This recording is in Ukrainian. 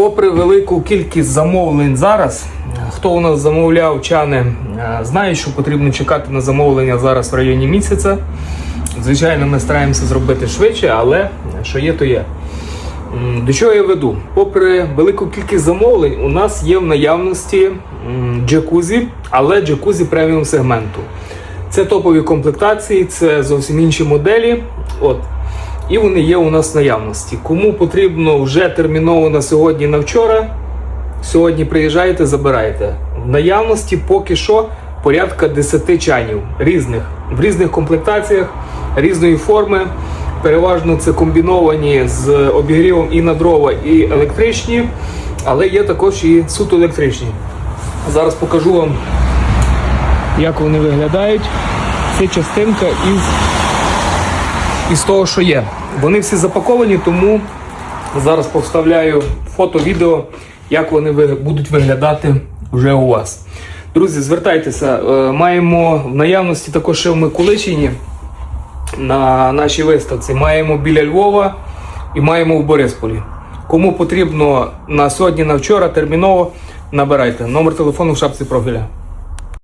Попри велику кількість замовлень зараз, хто у нас замовляв чани, е, знає, що потрібно чекати на замовлення зараз в районі місяця. Звичайно, ми стараємося зробити швидше, але що є, то є. До чого я веду? Попри велику кількість замовлень, у нас є в наявності джакузі, але джакузі преміум сегменту. Це топові комплектації, це зовсім інші моделі. От. І вони є у нас в наявності. Кому потрібно вже терміново на сьогодні на вчора, сьогодні приїжджаєте, забираєте. В наявності поки що порядка 10 чанів різних, в різних комплектаціях, різної форми. Переважно це комбіновані з обігрівом і на дрова, і електричні, але є також і суто електричні. Зараз покажу вам, як вони виглядають. Це частинка із із того, що є. Вони всі запаковані, тому зараз повставляю фото, відео, як вони будуть виглядати вже у вас. Друзі, звертайтеся. Е, Маємо в наявності також ще в Миколичині на нашій виставці. Маємо біля Львова і маємо в Борисполі. Кому потрібно на сьогодні, на вчора, терміново набирайте. Номер телефону в шапці профіля.